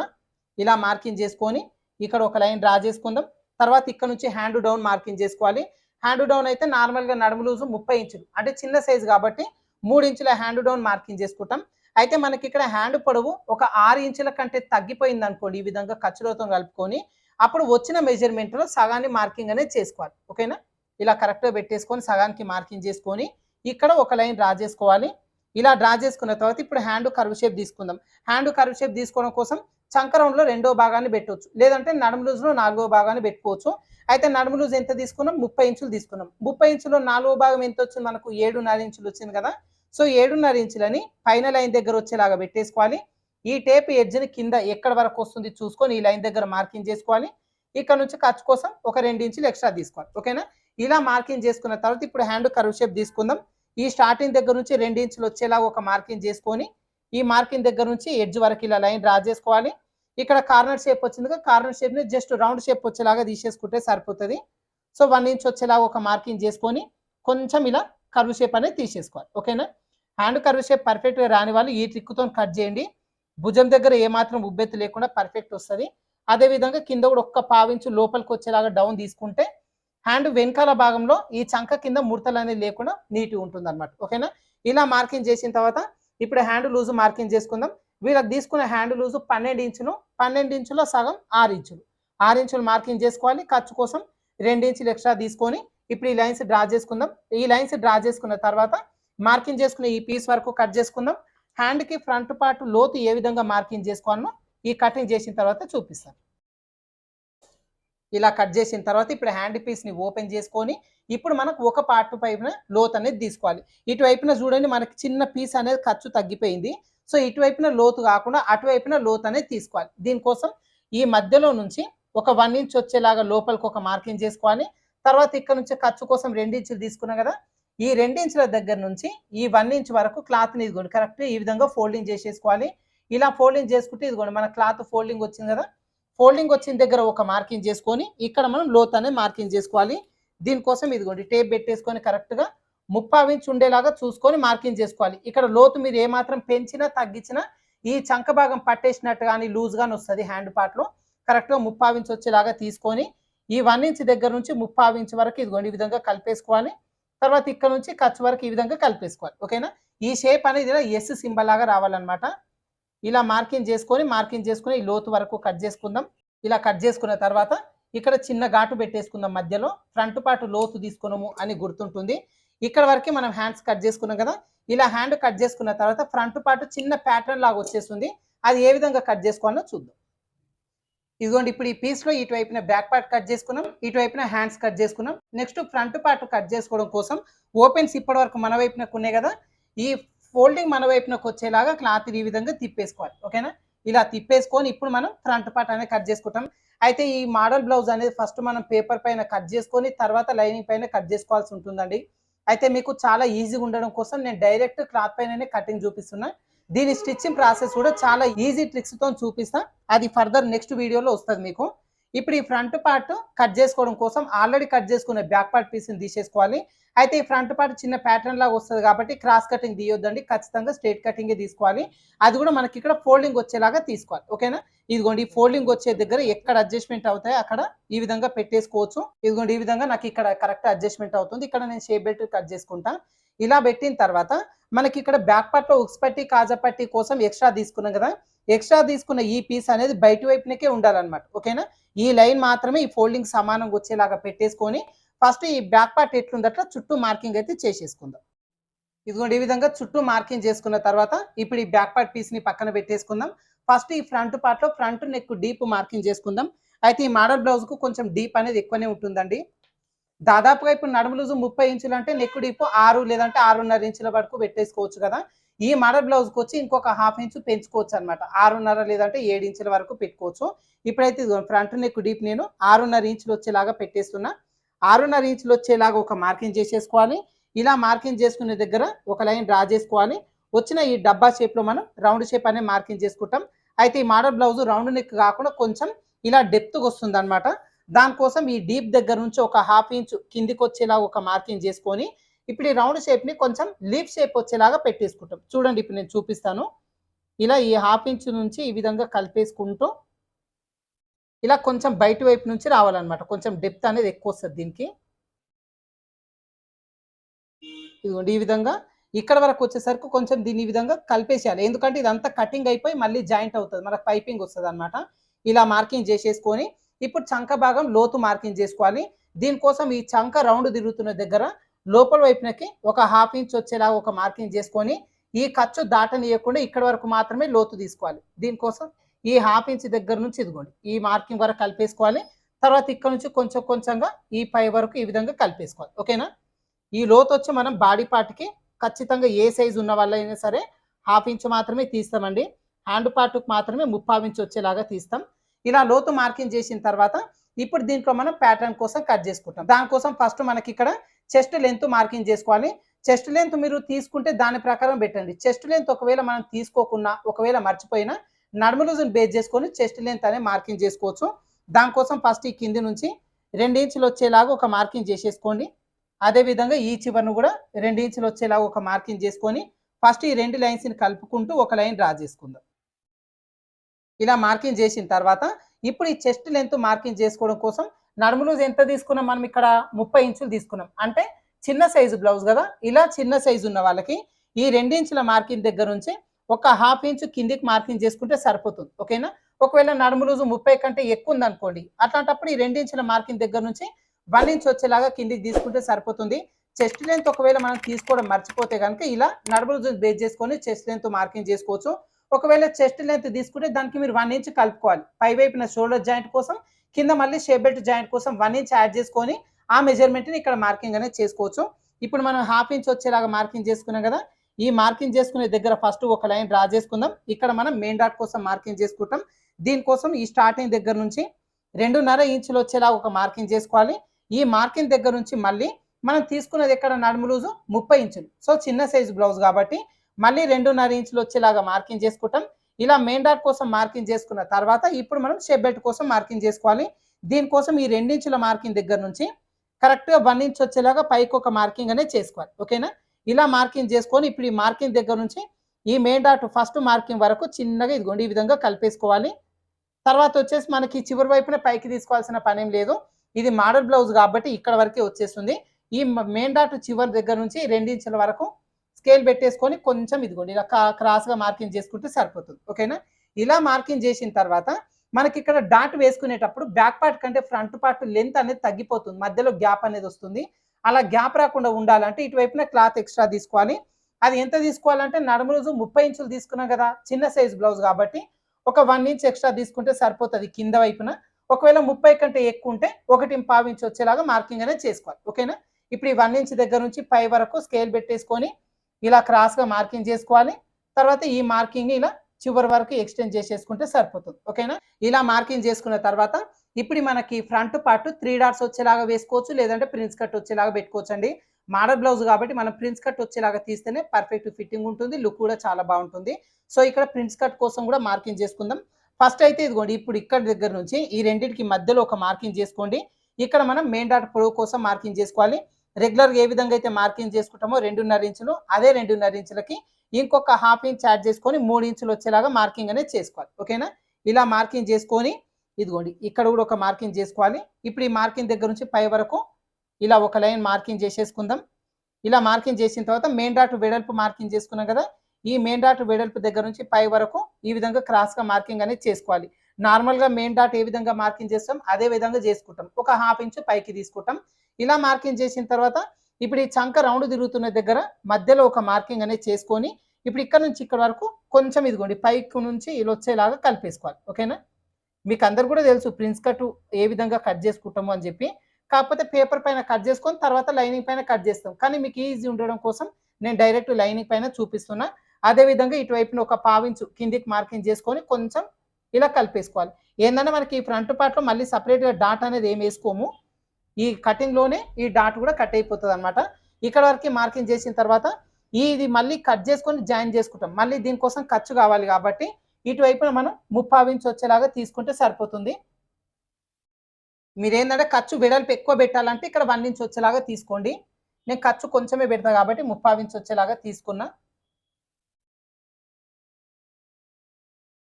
ఇలా మార్కింగ్ చేసుకొని ఇక్కడ ఒక లైన్ డ్రా చేసుకుందాం. తర్వాత ఇక్కడ నుంచి హ్యాండ్ డౌన్ మార్కింగ్ చేసుకోవాలి. హ్యాండ్ డౌన్ అయితే నార్మల్గా నడుము లూజు ముప్పై ఇంచులు. అంటే చిన్న సైజు కాబట్టి మూడు ఇంచుల హ్యాండ్ డౌన్ మార్కింగ్ చేసుకుంటాం. అయితే మనకి ఇక్కడ హ్యాండ్ పొడవు ఒక ఆరు ఇంచుల కంటే తగ్గిపోయింది అనుకోండి ఈ విధంగా ఖర్చులతో కలుపుకొని అప్పుడు వచ్చిన మెజర్మెంట్లో సగాన్ని మార్కింగ్ అనేది చేసుకోవాలి. ఓకేనా ఇలా కరెక్ట్గా పెట్టేసుకొని సగానికి మార్కింగ్ చేసుకొని ఇక్కడ ఒక లైన్ డ్రా చేసుకోవాలి. ఇలా డ్రా చేసుకున్న తర్వాత ఇప్పుడు హ్యాండ్ కర్వ్ షేప్ తీసుకుందాం. హ్యాండ్ కర్వ్ షేప్ తీసుకోవడం కోసం సంకరంలో రెండో భాగాన్ని పెట్టవచ్చు లేదంటే నడుములూజ్లో నాలుగో భాగాన్ని పెట్టుకోవచ్చు. అయితే నడుములూజ్ ఎంత తీసుకున్నాం? ముప్పై ఇంచులు తీసుకున్నాం. ముప్పై ఇంచులో నాలుగో భాగం ఎంత వచ్చింది? మనకు ఏడున్నర ఇంచులు వచ్చింది కదా? సో ఏడున్నర ఇంచులని పైన లైన్ దగ్గర వచ్చేలాగా పెట్టేసుకోవాలి. ఈ టేప్ ఎడ్జ్ని కింద ఎక్కడ వరకు వస్తుంది చూసుకొని ఈ లైన్ దగ్గర మార్కింగ్ చేసుకోవాలి. ఇక్కడ నుంచి ఖర్చు కోసం ఒక రెండు ఇంచులు ఎక్స్ట్రా తీసుకోవాలి. ఓకేనా? ఇలా మార్కింగ్ చేసుకున్న తర్వాత ఇప్పుడు హ్యాండ్ కర్వ్ షేప్ తీసుకుందాం. ఈ స్టార్టింగ్ దగ్గర నుంచి రెండు ఇంచులు వచ్చేలాగా ఒక మార్కింగ్ చేసుకొని ఈ మార్కింగ్ దగ్గర నుంచి ఎడ్జ్ వరకు ఇలా లైన్ డ్రా చేసుకోవాలి. ఇక్కడ కార్నర్ షేప్ వచ్చింది కార్నర్ షేప్ని జస్ట్ రౌండ్ షేప్ వచ్చేలాగా తీసేసుకుంటే సరిపోతుంది. సో వన్ ఇంచ్ వచ్చేలాగా ఒక మార్కింగ్ చేసుకొని కొంచెం ఇలా కర్వ్ షేప్ అనేది తీసేసుకోవాలి. ఓకేనా హ్యాండ్ కర్వ్ షేప్ పర్ఫెక్ట్గా రాని వాళ్ళు ఈ ట్రిక్తో కట్ చేయండి. భుజం దగ్గర ఏమాత్రం ఉబ్బెత్తు లేకుండా పర్ఫెక్ట్ వస్తుంది. అదేవిధంగా కింద కూడా ఒక్క పావించు లోపలికి వచ్చేలాగా డౌన్ తీసుకుంటే హ్యాండ్ వెనకాల భాగంలో ఈ చంక కింద ముడతలు అనేది లేకుండా నీట్గా ఉంటుంది అనమాట ఓకేనా ఇలా మార్కింగ్ చేసిన తర్వాత ఇప్పుడు హ్యాండ్ లూజ్ మార్కింగ్ చేసుకుందాం. వీళ్ళకి తీసుకున్న హ్యాండ్ లూజు పన్నెండు ఇంచులు పన్నెండు ఇంచులో సగం ఆరు ఇంచులు. ఆరు ఇంచులు మార్కింగ్ చేసుకోవాలి ఖర్చు కోసం రెండు ఇంచులు ఎక్స్ట్రా తీసుకొని ఇప్పుడు ఈ లైన్స్ డ్రా చేసుకుందాం. ఈ లైన్స్ డ్రా చేసుకున్న తర్వాత మార్కింగ్ చేసుకున్న ఈ పీస్ వరకు కట్ చేసుకుందాం. హ్యాండ్కి ఫ్రంట్ పార్ట్ లోతు ఏ విధంగా మార్కింగ్ చేసుకోవాలనో ఈ కటింగ్ చేసిన తర్వాత చూపిస్తాను. ఇలా కట్ చేసిన తర్వాత ఇప్పుడు హ్యాండ్ పీస్ని ఓపెన్ చేసుకొని ఇప్పుడు మనకు ఒక పార్ట్ పైన లోత్ అనేది తీసుకోవాలి. ఇటువైపున చూడండి మనకి చిన్న పీస్ అనేది ఖర్చు తగ్గిపోయింది. సో ఇటువైపున లోతు కాకుండా అటువైపున లోతు అనేది తీసుకోవాలి. దీనికోసం ఈ మధ్యలో నుంచి ఒక వన్ ఇంచ్ వచ్చేలాగా లోపలికి ఒక మార్కింగ్ చేసుకోవాలి. తర్వాత ఇక్కడ నుంచి ఖర్చు కోసం రెండు ఇంచులు తీసుకున్నాం కదా. ఈ రెండించుల దగ్గర నుంచి ఈ వన్ ఇంచ్ వరకు క్లాత్ని ఇదిగోండి. కరెక్ట్ ఈ విధంగా ఫోల్డింగ్ చేసేసుకోవాలి. ఇలా ఫోల్డింగ్ చేసుకుంటే ఇదిగోండి మన క్లాత్ ఫోల్డింగ్ వచ్చింది కదా. ఫోల్డింగ్ వచ్చిన దగ్గర ఒక మార్కింగ్ చేసుకొని ఇక్కడ మనం లోత్ అనేది మార్కింగ్ చేసుకోవాలి. దీనికోసం ఇదిగోండి టేప్ పెట్టేసుకొని కరెక్ట్గా ముప్పావు ఇంచ్ ఉండేలాగా చూసుకొని మార్కింగ్ చేసుకోవాలి. ఇక్కడ లోతు మీరు ఏమాత్రం పెంచినా తగ్గించినా ఈ చంక భాగం పట్టేసినట్టు కానీ లూజ్ వస్తుంది హ్యాండ్ పార్ట్లో కరెక్ట్గా ముప్పావు ఇంచ్ వచ్చేలాగా తీసుకొని ఈ వన్ ఇంచ్ దగ్గర నుంచి ముప్పావు ఇంచ్ వరకు ఇదిగోండి ఈ విధంగా కలిపేసుకోవాలి. తర్వాత ఇక్కడ నుంచి ఖర్చు వరకు ఈ విధంగా కలిపేసుకోవాలి. ఓకేనా ఈ షేప్ అనేది ఎస్ సింబల్ లాగా రావాలన్నమాట. ఇలా మార్కింగ్ చేసుకొని మార్కింగ్ చేసుకొని ఈ లోతు వరకు కట్ చేసుకుందాం. ఇలా కట్ చేసుకున్న తర్వాత ఇక్కడ చిన్న ఘాటు పెట్టేసుకుందాం మధ్యలో. ఫ్రంట్ పార్ట్ లోతు తీసుకున్నాము అని గుర్తుంటుంది. ఇక్కడ వరకే మనం హ్యాండ్స్ కట్ చేసుకున్నాం కదా. ఇలా హ్యాండ్ కట్ చేసుకున్న తర్వాత ఫ్రంట్ పార్ట్ చిన్న ప్యాటర్న్ లాగా వచ్చేస్తుంది. అది ఏ విధంగా కట్ చేసుకోవాలో చూద్దాం. ఇదిగోండి ఇప్పుడు ఈ పీస్లో ఇటువైపున బ్యాక్ పార్ట్ కట్ చేసుకున్నాం. ఇటువైపున హ్యాండ్స్ కట్ చేసుకున్నాం. నెక్స్ట్ ఫ్రంట్ పార్ట్ కట్ చేసుకోవడం కోసం ఓపెన్స్ ఇప్పటి వరకు మన వైపునకు ఉన్నాయి కదా. ఈ ఫోల్డింగ్ మన వైపునకు వచ్చేలాగా క్లాత్ ఈ విధంగా తిప్పేసుకోవాలి. ఓకేనా ఇలా తిప్పేసుకొని ఇప్పుడు మనం ఫ్రంట్ పార్ట్ అనేది కట్ చేసుకుంటాం. అయితే ఈ మోడల్ బ్లౌజ్ అనేది ఫస్ట్ మనం పేపర్ పైన కట్ చేసుకొని తర్వాత లైనింగ్ పైన కట్ చేసుకోవాల్సి ఉంటుందండి. అయితే మీకు చాలా ఈజీగా ఉండడం కోసం నేను డైరెక్ట్ క్లాత్ పైననే కటింగ్ చూపిస్తున్నా. దీని స్టిచ్చింగ్ ప్రాసెస్ కూడా చాలా ఈజీ ట్రిక్స్తో చూపిస్తాను అది ఫర్దర్ నెక్స్ట్ వీడియోలో వస్తుంది మీకు. ఇప్పుడు ఈ ఫ్రంట్ పార్ట్ కట్ చేసుకోవడం కోసం ఆల్రెడీ కట్ చేసుకున్న బ్యాక్ పార్ట్ పీస్ని తీసేసుకోవాలి. అయితే ఈ ఫ్రంట్ పార్ట్ చిన్న ప్యాటర్న్ లాగా వస్తుంది కాబట్టి క్రాస్ కటింగ్ తీయొద్దండి. ఖచ్చితంగా స్ట్రేట్ కటింగే తీసుకోవాలి. అది కూడా మనకి ఇక్కడ ఫోల్డింగ్ వచ్చేలాగా తీసుకోవాలి. ఓకేనా ఇదిగోండి ఈ ఫోల్డింగ్ వచ్చే దగ్గర ఎక్కడ అడ్జస్ట్మెంట్ అవుతాయో అక్కడ ఈ విధంగా పెట్టేసుకోవచ్చు. ఇదిగోండి ఈ విధంగా నాకు ఇక్కడ కరెక్ట్ అడ్జస్ట్మెంట్ అవుతుంది. ఇక్కడ నేను షేప్ బెల్ట్ కట్ చేసుకుంటా. ఇలా పెట్టిన తర్వాత మనకి ఇక్కడ బ్యాక్ పార్ట్లో ఉక్స్ పట్టి కాజా పట్టి కోసం ఎక్స్ట్రా తీసుకున్నాం కదా? ఎక్స్ట్రా తీసుకున్న ఈ పీస్ అనేది బయట వైపునకే ఉండాలన్నమాట. ఓకేనా ఈ లైన్ మాత్రమే ఈ ఫోల్డింగ్ సమానంగా వచ్చేలాగా పెట్టేసుకొని ఫస్ట్ ఈ బ్యాక్ పార్ట్ ఎట్లుందట్లా చుట్టూ మార్కింగ్ అయితే చేసేసుకుందాం. ఇదిగోండి ఈ విధంగా చుట్టూ మార్కింగ్ చేసుకున్న తర్వాత ఇప్పుడు ఈ బ్యాక్ పార్ట్ పీస్ని పక్కన పెట్టేసుకుందాం. ఫస్ట్ ఈ ఫ్రంట్ పార్ట్లో ఫ్రంట్ నెక్ డీప్ మార్కింగ్ చేసుకుందాం. అయితే ఈ మోడల్ బ్లౌజ్కు కొంచెం డీప్ అనేది ఎక్కువనే ఉంటుందండి. దాదాపుగా ఇప్పుడు నడుము లూజు ముప్పై ఇంచులు అంటే నెక్ డీప్ ఆరు లేదంటే ఆరున్నర ఇంచుల వరకు పెట్టేసుకోవచ్చు కదా. ఈ మడర్ బ్లౌజ్కి వచ్చి ఇంకొక హాఫ్ ఇంచు పెంచుకోవచ్చు అనమాట ఆరున్నర లేదంటే ఏడు ఇంచుల వరకు పెట్టుకోవచ్చు. ఇప్పుడైతే ఫ్రంట్ నెక్ డీప్ నేను ఆరున్నర ఇంచులు వచ్చేలాగా పెట్టేస్తున్నా. ఆరున్నర ఇంచులు వచ్చేలాగా ఒక మార్కింగ్ చేసేసుకోవాలి. ఇలా మార్కింగ్ చేసుకునే దగ్గర ఒక లైన్ డ్రా చేసుకోవాలి. వచ్చిన ఈ డబ్బా షేప్లో మనం రౌండ్ షేప్ అనే మార్కింగ్ చేసుకుంటాం. అయితే ఈ మోడల్ బ్లౌజ్ రౌండ్ నెక్ కాకుండా కొంచెం ఇలా డెప్త్గా వస్తుంది అనమాట దానికోసం ఈ డీప్ దగ్గర నుంచి ఒక హాఫ్ ఇంచ్ కిందికి వచ్చేలా ఒక మార్కింగ్ చేసుకొని ఇప్పుడు ఈ రౌండ్ షేప్ని కొంచెం లీఫ్ షేప్ వచ్చేలాగా పెట్టేసుకుంటాం. చూడండి ఇప్పుడు నేను చూపిస్తాను. ఇలా ఈ హాఫ్ ఇంచ్ నుంచి ఈ విధంగా కలిపేసుకుంటూ ఇలా కొంచెం బయట వైపు నుంచి రావాలన్నమాట. కొంచెం డెప్త్ అనేది ఎక్కువ వస్తుంది దీనికి. ఇదిగోండి ఈ విధంగా ఇక్కడ వరకు వచ్చేసరికి కొంచెం దీన్ని ఈ విధంగా కలిపేసేయాలి. ఎందుకంటే ఇదంతా కటింగ్ అయిపోయి మళ్ళీ జాయింట్ అవుతుంది. మనకు పైపింగ్ వస్తుంది అనమాట ఇలా మార్కింగ్ చేసేసుకొని ఇప్పుడు చంక భాగం లోతు మార్కింగ్ చేసుకోవాలి. దీనికోసం ఈ చంక రౌండ్ తిరుగుతున్న దగ్గర లోపల వైపునకి ఒక హాఫ్ ఇంచ్ వచ్చేలాగా ఒక మార్కింగ్ చేసుకొని ఈ ఖర్చు దాటనీయకుండా ఇక్కడ వరకు మాత్రమే లోతు తీసుకోవాలి. దీనికోసం ఈ హాఫ్ ఇంచ్ దగ్గర నుంచి ఇదిగోండి ఈ మార్కింగ్ వరకు కలిపేసుకోవాలి. తర్వాత ఇక్కడ నుంచి కొంచెం కొంచెంగా ఈ పై వరకు ఈ విధంగా కలిపేసుకోవాలి. ఓకేనా? ఈ లోతు వచ్చి మనం బాడీ పార్ట్కి ఖచ్చితంగా ఏ సైజు ఉన్న వాళ్ళైనా సరే హాఫ్ ఇంచ్ మాత్రమే తీస్తామండి. హ్యాండ్ పార్ట్కి మాత్రమే ముప్పావు ఇంచ్ వచ్చేలాగా తీస్తాం. ఇలా లోతు మార్కింగ్ చేసిన తర్వాత ఇప్పుడు దీంట్లో మనం ప్యాటర్న్ కోసం కట్ చేసుకుంటాం. దానికోసం ఫస్ట్ మనకి ఇక్కడ చెస్ట్ లెంత్ మార్కింగ్ చేసుకోవాలి. చెస్ట్ లెంత్ మీరు తీసుకుంటే దాని ప్రకారం పెట్టండి. చెస్ట్ లెంత్ ఒకవేళ మనం తీసుకోకున్నా ఒకవేళ మర్చిపోయినా నడుము బేస్ చేసుకొని చెస్ట్ లెంత్ అనే మార్కింగ్ చేసుకోవచ్చు. దానికోసం ఫస్ట్ ఈ కింది నుంచి రెండు ఇంచులు వచ్చేలాగా ఒక మార్కింగ్ చేసేసుకోండి. అదేవిధంగా ఈ చివరిను కూడా రెండు ఇంచులు వచ్చేలాగా ఒక మార్కింగ్ చేసుకొని ఫస్ట్ ఈ రెండు లైన్స్ని కలుపుకుంటూ ఒక లైన్ డ్రా చేసుకుందాం. ఇలా మార్కింగ్ చేసిన తర్వాత ఇప్పుడు ఈ చెస్ట్ లెంత్ మార్కింగ్ చేసుకోవడం కోసం నడుము లూజ్ ఎంత తీసుకున్నాం మనం ఇక్కడ? ముప్పై ఇంచులు తీసుకున్నాం. అంటే చిన్న సైజు బ్లౌజ్ కదా? ఇలా చిన్న సైజు ఉన్న వాళ్ళకి ఈ రెండు ఇంచుల మార్కింగ్ దగ్గర నుంచి ఒక హాఫ్ ఇంచ్ కిందికి మార్కింగ్ చేసుకుంటే సరిపోతుంది. ఓకేనా? ఒకవేళ నడుము లూజు ముప్పై కంటే ఎక్కువ ఉందనుకోండి అట్లాంటప్పుడు ఈ రెండు ఇంచుల మార్కింగ్ దగ్గర నుంచి వన్ ఇంచ్ వచ్చేలాగా కిందికి తీసుకుంటే సరిపోతుంది. చెస్ట్ లెంత్ ఒకవేళ మనం తీసుకోవడం మర్చిపోతే కనుక ఇలా నడుము లూజు బేస్ చేసుకొని చెస్ట్ లెంత్ మార్కింగ్ చేసుకోవచ్చు. ఒకవేళ చెస్ట్ లెంత్ తీసుకుంటే దానికి మీరు వన్ ఇంచ్ కలుపుకోవాలి. పై వైపున షోల్డర్ జాయింట్ కోసం కింద మళ్ళీ షేప్ బెల్ట్ జాయింట్ కోసం వన్ ఇంచ్ యాడ్ చేసుకొని ఆ మెజర్మెంట్ని ఇక్కడ మార్కింగ్ అనేది చేసుకోవచ్చు. ఇప్పుడు మనం హాఫ్ ఇంచ్ వచ్చేలాగా మార్కింగ్ చేసుకున్నాం కదా ఈ మార్కింగ్ చేసుకునే దగ్గర ఫస్ట్ ఒక లైన్ డ్రా చేసుకుందాం. ఇక్కడ మనం మెయిన్ డాట్ కోసం మార్కింగ్ చేసుకుంటాం. దీనికోసం ఈ స్టార్టింగ్ దగ్గర నుంచి రెండున్నర ఇంచులు వచ్చేలా ఒక మార్కింగ్ చేసుకోవాలి. ఈ మార్కింగ్ దగ్గర నుంచి మళ్ళీ మనం తీసుకున్నది ఎక్కడ నడుము లూజు? ముప్పై ఇంచులు సో చిన్న సైజు బ్లౌజ్ కాబట్టి మళ్ళీ రెండున్నర ఇంచులు వచ్చేలాగా మార్కింగ్ చేసుకుంటాం. ఇలా మెయిన్ డాట్ కోసం మార్కింగ్ చేసుకున్న తర్వాత ఇప్పుడు మనం షెప్ బెల్ట్ కోసం మార్కింగ్ చేసుకోవాలి. దీనికోసం ఈ రెండించుల మార్కింగ్ దగ్గర నుంచి కరెక్ట్గా వన్ ఇంచ్ వచ్చేలాగా పైకి ఒక మార్కింగ్ అనేది చేసుకోవాలి. ఓకేనా? ఇలా మార్కింగ్ చేసుకొని ఇప్పుడు ఈ మార్కింగ్ దగ్గర నుంచి ఈ మెయిన్ డాట్ ఫస్ట్ మార్కింగ్ వరకు చిన్నగా ఇదిగోండి ఈ విధంగా కలిపేసుకోవాలి. తర్వాత వచ్చేసి మనకి చివరి వైపున పైకి తీసుకోవాల్సిన పనేం లేదు. ఇది మోడల్ బ్లౌజ్ కాబట్టి ఇక్కడ వరకే వచ్చేస్తుంది. ఈ మెయిన్ డాట్ చివరి దగ్గర నుంచి రెండించుల వరకు స్కేల్ పెట్టేసుకొని కొంచెం ఇదిగోండి ఇలా క్రాస్గా మార్కింగ్ చేసుకుంటే సరిపోతుంది. ఓకేనా? ఇలా మార్కింగ్ చేసిన తర్వాత మనకి ఇక్కడ డాట్ వేసుకునేటప్పుడు బ్యాక్ పార్ట్ కంటే ఫ్రంట్ పార్ట్ లెంత్ అనేది తగ్గిపోతుంది. మధ్యలో గ్యాప్ అనేది వస్తుంది. అలా గ్యాప్ రాకుండా ఉండాలంటే ఇటువైపున క్లాత్ ఎక్స్ట్రా తీసుకోవాలి. అది ఎంత తీసుకోవాలంటే నడుము రోజు ముప్పై ఇంచులు తీసుకున్నాం కదా చిన్న సైజ్ బ్లౌజ్ కాబట్టి ఒక వన్ ఇంచ్ ఎక్స్ట్రా తీసుకుంటే సరిపోతుంది కింద వైపున. ఒకవేళ ముప్పై కంటే ఎక్కువ ఉంటే ఒకటి పావు ఇంచ్ వచ్చేలాగా మార్కింగ్ అనేది చేసుకోవాలి. ఓకేనా? ఇప్పుడు ఈ వన్ ఇంచ్ దగ్గర నుంచి పై వరకు స్కేల్ పెట్టేసుకొని ఇలా క్రాస్గా మార్కింగ్ చేసుకోవాలి. తర్వాత ఈ మార్కింగ్ ఇలా చివరి వరకు ఎక్స్టెండ్ చేసేసుకుంటే సరిపోతుంది. ఓకేనా ఇలా మార్కింగ్ చేసుకున్న తర్వాత ఇప్పుడు మనకి ఫ్రంట్ పార్ట్ త్రీ డాట్స్ వచ్చేలాగా వేసుకోవచ్చు లేదంటే ప్రిన్స్ కట్ వచ్చేలాగా పెట్టుకోవచ్చు అండి మోడల్ బ్లౌజ్ కాబట్టి మనం ప్రిన్స్ కట్ వచ్చేలాగా తీస్తేనే పర్ఫెక్ట్ ఫిట్టింగ్ ఉంటుంది లుక్ కూడా చాలా బాగుంటుంది. సో ఇక్కడ ప్రిన్స్ కట్ కోసం కూడా మార్కింగ్ చేసుకుందాం. ఫస్ట్ అయితే ఇదిగోండి ఇప్పుడు ఇక్కడ దగ్గర నుంచి ఈ రెండింటికి మధ్యలో ఒక మార్కింగ్ చేసుకోండి. ఇక్కడ మనం మెయిన్ డాట్ పొడవు కోసం మార్కింగ్ చేసుకోవాలి. రెగ్యులర్గా ఏ విధంగా అయితే మార్కింగ్ చేసుకుంటామో రెండున్నర ఇంచులు అదే రెండున్నర ఇంచులకి ఇంకొక హాఫ్ ఇంచ్ యాడ్ చేసుకొని మూడు ఇంచులు వచ్చేలాగా మార్కింగ్ అనేది చేసుకోవాలి. ఓకేనా? ఇలా మార్కింగ్ చేసుకొని ఇదిగోండి ఇక్కడ కూడా ఒక మార్కింగ్ చేసుకోవాలి. ఇప్పుడు ఈ మార్కింగ్ దగ్గర నుంచి పై వరకు ఇలా ఒక లైన్ మార్కింగ్ చేసేసుకుందాం. ఇలా మార్కింగ్ చేసిన తర్వాత మెయిన్ డాట్ వెడల్పు మార్కింగ్ చేసుకున్నాం కదా? ఈ మెయిన్ డాట్ వెడల్పు దగ్గర నుంచి పై వరకు ఈ విధంగా క్రాస్గా మార్కింగ్ అనేది చేసుకోవాలి. నార్మల్గా మెయిన్ డాట్ ఏ విధంగా మార్కింగ్ చేస్తాం అదే విధంగా చేసుకుంటాం. ఒక హాఫ్ ఇంచ్ పైకి తీసుకుంటాం. ఇలా మార్కింగ్ చేసిన తర్వాత ఇప్పుడు ఈ చంక రౌండ్ తిరుగుతున్న దగ్గర మధ్యలో ఒక మార్కింగ్ అనేది చేసుకొని ఇప్పుడు ఇక్కడ నుంచి ఇక్కడ వరకు కొంచెం ఇదిగోండి పైకి నుంచి ఇలా వచ్చేలాగా కలిపేసుకోవాలి. ఓకేనా? మీకు అందరు కూడా తెలుసు ప్రిన్స్ కట్ ఏ విధంగా కట్ చేసుకుంటాము అని చెప్పి. కాకపోతే పేపర్ పైన కట్ చేసుకొని తర్వాత లైనింగ్ పైన కట్ చేస్తాం. కానీ మీకు ఈజీ ఉండడం కోసం నేను డైరెక్ట్ లైనింగ్ పైన చూపిస్తున్నా. అదే విధంగా ఇటువైపున ఒక పావించు కిందికి మార్కింగ్ చేసుకొని కొంచెం ఇలా కలిపేసుకోవాలి. ఏంటంటే మనకి ఈ ఫ్రంట్ పార్ట్లో మళ్ళీ సపరేట్గా డాట్ అనేది ఏం వేసుకోము. ఈ కటింగ్లోనే ఈ డాట్ కూడా కట్ అయిపోతుంది అనమాట ఇక్కడ వరకు మార్కింగ్ చేసిన తర్వాత ఇది మళ్ళీ కట్ చేసుకొని జాయిన్ చేసుకుంటాం. మళ్ళీ దీనికోసం ఖర్చు కావాలి కాబట్టి ఇటువైపున మనం ముప్పావు ఇంచ్ వచ్చేలాగా తీసుకుంటే సరిపోతుంది. మీరు ఏంటంటే ఖర్చు వెడల్పు ఎక్కువ పెట్టాలంటే ఇక్కడ వన్ ఇంచ్ వచ్చేలాగా తీసుకోండి. నేను ఖర్చు కొంచెమే పెడతా కాబట్టి ముప్పావు ఇంచ్ వచ్చేలాగా తీసుకున్నా.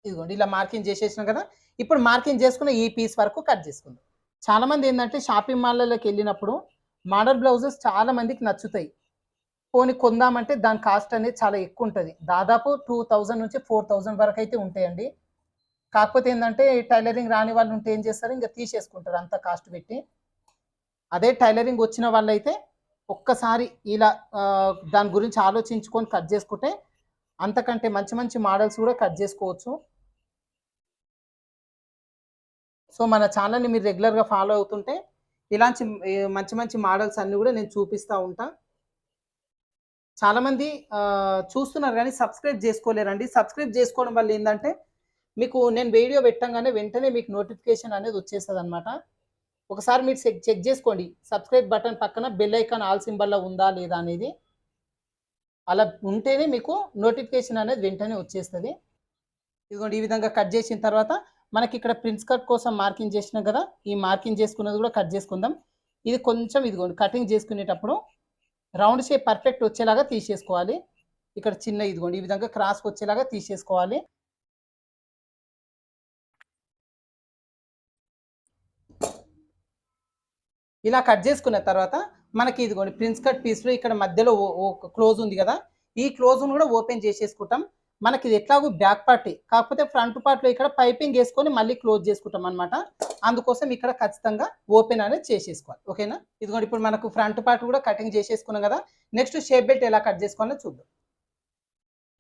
ఇదిగోండి ఇలా మార్కింగ్ చేసేసినాం కదా. ఇప్పుడు మార్కింగ్ చేసుకున్న ఈ పీస్ వరకు కట్ చేసుకుందాం. చాలా మంది ఏంటంటే షాపింగ్ మాల్లోకి వెళ్ళినప్పుడు మోడల్ బ్లౌజెస్ చాలా మందికి నచ్చుతాయి. పోనీ కొందామంటే దాని కాస్ట్ అనేది చాలా ఎక్కువ ఉంటుంది. దాదాపు టూ థౌజండ్ నుంచి ఫోర్ థౌజండ్ వరకు అయితే ఉంటాయండి. కాకపోతే ఏంటంటే టైలరింగ్ రాని వాళ్ళు ఉంటే ఏం చేస్తారు? ఇంకా తీసేసుకుంటారు అంత కాస్ట్ పెట్టి. అదే టైలరింగ్ వచ్చిన వాళ్ళైతే ఒక్కసారి ఇలా దాని గురించి ఆలోచించుకొని కట్ చేసుకుంటే అంతకంటే మంచి మంచి మోడల్స్ కూడా కట్ చేసుకోవచ్చు. సో మన ఛానల్ని మీరు రెగ్యులర్గా ఫాలో అవుతుంటే ఇలాంటి మంచి మంచి మోడల్స్ అన్నీ కూడా నేను చూపిస్తూ ఉంటా. చాలామంది చూస్తున్నారు కానీ సబ్స్క్రైబ్ చేసుకోలేరండి. సబ్స్క్రైబ్ చేసుకోవడం వల్ల ఏంటంటే మీకు నేను వీడియో పెట్టంగానే వెంటనే మీకు నోటిఫికేషన్ అనేది వచ్చేస్తుంది అనమాట ఒకసారి మీరు చెక్ చెక్ చేసుకోండి. సబ్స్క్రైబ్ బటన్ పక్కన బెల్ ఐకాన్ ఆల్ సింబల్లో ఉందా లేదా అనేది. అలా ఉంటేనే మీకు నోటిఫికేషన్ అనేది వెంటనే వచ్చేస్తుంది. ఇదిగోండి ఈ విధంగా కట్ చేసిన తర్వాత మనకి ఇక్కడ ప్రిన్స్ కట్ కోసం మార్కింగ్ చేసినాం కదా ఈ మార్కింగ్ చేసుకున్నది కూడా కట్ చేసుకుందాం. ఇది కొంచెం ఇదిగోండి కటింగ్ చేసుకునేటప్పుడు రౌండ్ షేప్ పర్ఫెక్ట్ వచ్చేలాగా తీసేసుకోవాలి. ఇక్కడ చిన్న ఇదిగోండి ఈ విధంగా క్రాస్ వచ్చేలాగా తీసేసుకోవాలి. ఇలా కట్ చేసుకున్న తర్వాత మనకి ఇదిగోండి ప్రిన్స్ కట్ పీస్లో ఇక్కడ మధ్యలో క్లోజ్ ఉంది కదా ఈ క్లోజ్ను కూడా ఓపెన్ చేసేసుకుంటాం. మనకి ఇది ఎట్లాగో బ్యాక్ పార్టీ కాకపోతే ఫ్రంట్ పార్ట్లో ఇక్కడ పైపింగ్ వేసుకొని మళ్ళీ క్లోజ్ చేసుకుంటాం అనమాట అందుకోసం ఇక్కడ ఖచ్చితంగా ఓపెన్ అనేది చేసేసుకోవాలి. ఓకేనా? ఇదిగోండి ఇప్పుడు మనకు ఫ్రంట్ పార్ట్ కూడా కటింగ్ చేసేసుకున్నాం కదా. నెక్స్ట్ షేప్ బెల్ట్ ఎలా కట్ చేసుకోవాలో చూద్దాం.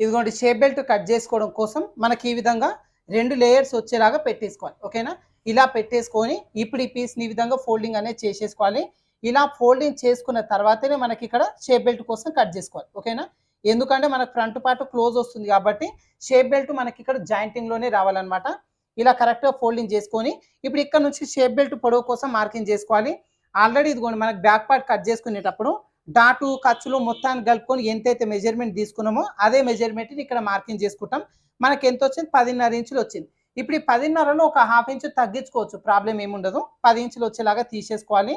ఇదిగోండి షేప్ బెల్ట్ కట్ చేసుకోవడం కోసం మనకి ఈ విధంగా రెండు లేయర్స్ వచ్చేలాగా పెట్టేసుకోవాలి. ఓకేనా? ఇలా పెట్టేసుకొని ఇప్పుడు ఈ పీస్ని ఈ విధంగా ఫోల్డింగ్ అనేది చేసేసుకోవాలి. ఇలా ఫోల్డింగ్ చేసుకున్న తర్వాతనే మనకి ఇక్కడ షేప్ బెల్ట్ కోసం కట్ చేసుకోవాలి. ఓకేనా? ఎందుకంటే మనకు ఫ్రంట్ పార్ట్ క్లోజ్ వస్తుంది కాబట్టి షేప్ బెల్ట్ మనకి ఇక్కడ జాయింటింగ్లోనే రావాలన్నమాట. ఇలా కరెక్ట్గా ఫోల్డింగ్ చేసుకొని ఇప్పుడు ఇక్కడ నుంచి షేప్ బెల్ట్ పొడవు కోసం మార్కింగ్ చేసుకోవాలి. ఆల్రెడీ ఇదిగోండి మనకి బ్యాక్ పార్ట్ కట్ చేసుకునేటప్పుడు డాటు ఖర్చులు మొత్తాన్ని కలుపుకొని ఎంతైతే మెజర్మెంట్ తీసుకున్నామో అదే మెజర్మెంట్ని ఇక్కడ మార్కింగ్ చేసుకుంటాం. మనకి ఎంత వచ్చింది? పదిన్నర ఇంచులు వచ్చింది. ఇప్పుడు ఈ పదిన్నరలో ఒక హాఫ్ ఇంచు తగ్గించుకోవచ్చు. ప్రాబ్లం ఏముండదు. పది ఇంచులు వచ్చేలాగా తీసేసుకోవాలి.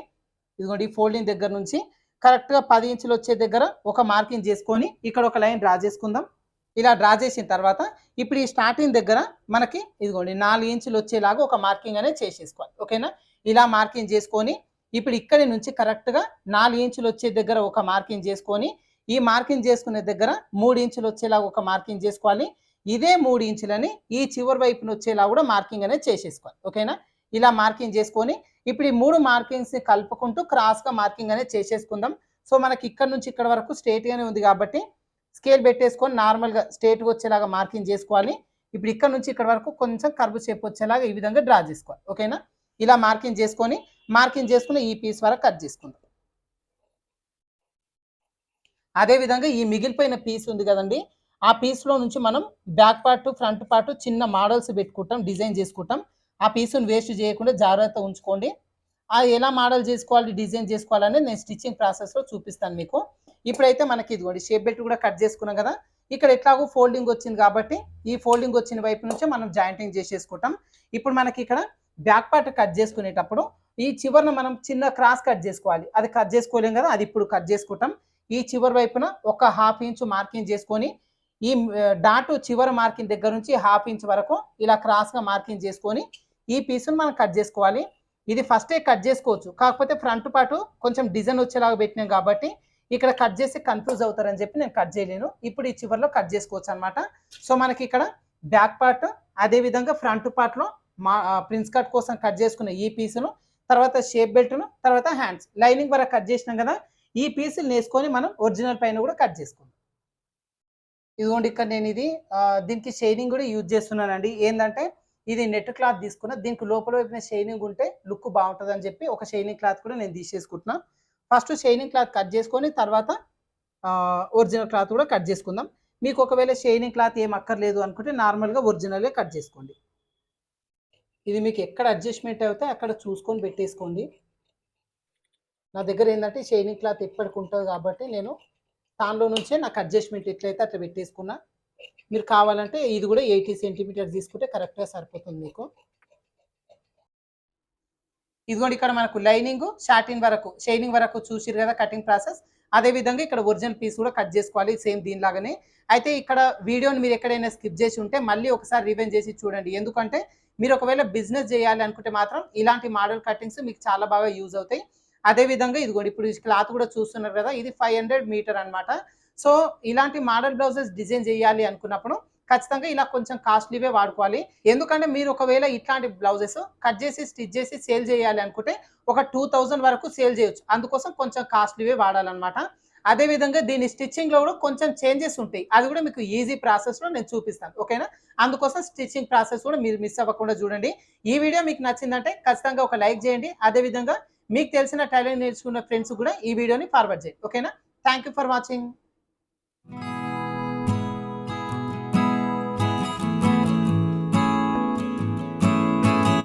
ఇదిగోండి ఈ ఫోల్డింగ్ దగ్గర నుంచి కరెక్ట్గా పది ఇంచులు వచ్చే దగ్గర ఒక మార్కింగ్ చేసుకొని ఇక్కడ ఒక లైన్ డ్రా చేసుకుందాం. ఇలా డ్రా చేసిన తర్వాత ఇప్పుడు ఈ స్టార్టింగ్ దగ్గర మనకి ఇదిగోండి నాలుగు ఇంచులు వచ్చేలాగా ఒక మార్కింగ్ అనేది చేసేసుకోవాలి. ఓకేనా? ఇలా మార్కింగ్ చేసుకొని ఇప్పుడు ఇక్కడి నుంచి కరెక్ట్గా నాలుగు ఇంచులు వచ్చే దగ్గర ఒక మార్కింగ్ చేసుకొని ఈ మార్కింగ్ చేసుకునే దగ్గర మూడు ఇంచులు వచ్చేలాగా ఒక మార్కింగ్ చేసుకోవాలి. ఇదే మూడు ఇంచులని ఈ చివరి వైపున వచ్చేలా కూడా మార్కింగ్ అనేది చేసేసుకోవాలి. ఓకేనా? ఇలా మార్కింగ్ చేసుకొని ఇప్పుడు ఈ మూడు మార్కింగ్స్ని కలుపుకుంటూ క్రాస్గా మార్కింగ్ అనేది చేసేసుకుందాం. సో మనకి ఇక్కడ నుంచి ఇక్కడ వరకు స్ట్రేట్ గానే ఉంది కాబట్టి స్కేల్ పెట్టేసుకొని నార్మల్గా స్ట్రేట్ వచ్చేలాగా మార్కింగ్ చేసుకోవాలి. ఇప్పుడు ఇక్కడ నుంచి ఇక్కడ వరకు కొంచెం కర్వ్ షేప్ వచ్చేలాగా ఈ విధంగా డ్రా చేసుకోవాలి. ఓకేనా ఇలా మార్కింగ్ చేసుకొని మార్కింగ్ చేసుకుని ఈ పీస్ వరకు కట్ చేసుకుందాం. అదే విధంగా ఈ మిగిలిపోయిన పీస్ ఉంది కదండి ఆ పీస్లో నుంచి మనం బ్యాక్ పార్ట్ ఫ్రంట్ పార్ట్ చిన్న మోడల్స్ పెట్టుకుంటాం డిజైన్ చేసుకుంటాం. ఆ పీసును వేస్ట్ చేయకుండా జాగ్రత్త ఉంచుకోండి. అది ఎలా మోడల్ చేసుకోవాలి డిజైన్ చేసుకోవాలనేది నేను స్టిచ్చింగ్ ప్రాసెస్లో చూపిస్తాను మీకు. ఇప్పుడైతే మనకి ఇదిగోండి షేప్ బెల్ట్ కూడా కట్ చేసుకున్నాం కదా. ఇక్కడ ఎట్లాగో ఫోల్డింగ్ వచ్చింది కాబట్టి ఈ ఫోల్డింగ్ వచ్చిన వైపు నుంచే మనం జాయింటింగ్ చేసేసుకుంటాం. ఇప్పుడు మనకి ఇక్కడ బ్యాక్ పార్ట్ కట్ చేసుకునేటప్పుడు ఈ చివరిన మనం చిన్న క్రాస్ కట్ చేసుకోవాలి. అది కట్ చేసుకోలేం కదా అది ఇప్పుడు కట్ చేసుకుంటాం. ఈ చివరి వైపున ఒక హాఫ్ ఇంచ్ మార్కింగ్ చేసుకొని ఈ డాటు చివరి మార్కింగ్ దగ్గర నుంచి హాఫ్ ఇంచ్ వరకు ఇలా క్రాస్గా మార్కింగ్ చేసుకొని ఈ పీస్ను మనం కట్ చేసుకోవాలి. ఇది ఫస్టే కట్ చేసుకోవచ్చు. కాకపోతే ఫ్రంట్ పాటు కొంచెం డిజైన్ వచ్చేలాగా పెట్టినాం కాబట్టి ఇక్కడ కట్ చేసి కన్ఫ్యూజ్ అవుతారని చెప్పి నేను కట్ చేయలేను. ఇప్పుడు ఈ చివరిలో కట్ చేసుకోవచ్చు అనమాట సో మనకి ఇక్కడ బ్యాక్ పార్ట్ అదే విధంగా ఫ్రంట్ పార్ట్లో మా ప్రిన్స్ కట్ కోసం కట్ చేసుకున్న ఈ పీసును తర్వాత షేప్ బెల్ట్ను తర్వాత హ్యాండ్స్ లైనింగ్ వరకు కట్ చేసినాం కదా ఈ పీసులు వేసుకొని మనం ఒరిజినల్ పైన కూడా కట్ చేసుకుందాం ఇదిగోండి ఇక్కడ నేను ఇది దీనికి షైనింగ్ కూడా యూజ్ చేస్తున్నానండి. ఏంటంటే ఇది నెట్ క్లాత్ తీసుకున్నా దీనికి లోపల వైపున షైనింగ్ ఉంటే లుక్ బాగుంటుంది అని చెప్పి ఒక షైనింగ్ క్లాత్ కూడా నేను తీసేసుకుంటున్నా. ఫస్ట్ షైనింగ్ క్లాత్ కట్ చేసుకొని తర్వాత ఒరిజినల్ క్లాత్ కూడా కట్ చేసుకుందాం. మీకు ఒకవేళ షైనింగ్ క్లాత్ ఏం అక్కర్లేదు అనుకుంటే నార్మల్గా ఒరిజినల్గా కట్ చేసుకోండి. ఇది మీకు ఎక్కడ అడ్జస్ట్మెంట్ అవుతే అక్కడ చూసుకొని పెట్టేసుకోండి. నా దగ్గర ఏంటంటే షైనింగ్ క్లాత్ ఎప్పటికి ఉంటుంది కాబట్టి నేను దానిలో నుంచే నాకు అడ్జస్ట్మెంట్ ఎట్లయితే అట్లా పెట్టేసుకున్నా. మీరు కావాలంటే ఇది కూడా ఎయిటీ సెంటీమీటర్స్ తీసుకుంటే కరెక్ట్గా సరిపోతుంది మీకు. ఇదిగోండి ఇక్కడ మనకు లైనింగ్ షార్టింగ్ వరకు షైనింగ్ వరకు చూసిరు కదా కటింగ్ ప్రాసెస్. అదే విధంగా ఇక్కడ ఒరిజినల్ పీస్ కూడా కట్ చేసుకోవాలి సేమ్ దీనిలాగానే. అయితే ఇక్కడ వీడియోని మీరు ఎక్కడైనా స్కిప్ చేసి ఉంటే మళ్ళీ ఒకసారి రివెంజ్ చేసి చూడండి. ఎందుకంటే మీరు ఒకవేళ బిజినెస్ చేయాలి అనుకుంటే మాత్రం ఇలాంటి మోడల్ కటింగ్స్ మీకు చాలా బాగా యూజ్ అవుతాయి. అదే విధంగా ఇదిగోండి ఇప్పుడు క్లాత్ కూడా చూస్తున్నారు కదా ఇది ఫైవ్ హండ్రెడ్ మీటర్ అనమాట సో ఇలాంటి మోడల్ బ్లౌజెస్ డిజైన్ చేయాలి అనుకున్నప్పుడు ఖచ్చితంగా ఇలా కొంచెం కాస్ట్లీవే వాడుకోవాలి. ఎందుకంటే మీరు ఒకవేళ ఇట్లాంటి బ్లౌజెస్ కట్ చేసి స్టిచ్ చేసి సేల్ చేయాలి అనుకుంటే ఒక టూ థౌజండ్ వరకు సేల్ చేయొచ్చు. అందుకోసం కొంచెం కాస్ట్లీవే వాడాలన్నమాట. అదే విధంగా దీని స్టిచ్చింగ్లో కూడా కొంచెం చేంజెస్ ఉంటాయి. అది కూడా మీకు ఈజీ ప్రాసెస్లో నేను చూపిస్తాను. ఓకేనా? అందుకోసం స్టిచ్చింగ్ ప్రాసెస్ కూడా మీరు మిస్ అవ్వకుండా చూడండి. ఈ వీడియో మీకు నచ్చిందంటే ఖచ్చితంగా ఒక లైక్ చేయండి. అదే విధంగా మీకు తెలిసిన టైలరింగ్ నేర్చుకున్న ఫ్రెండ్స్ కూడా ఈ వీడియోని ఫార్వర్డ్ చేయండి. ఓకేనా? Thank you for watching. thank you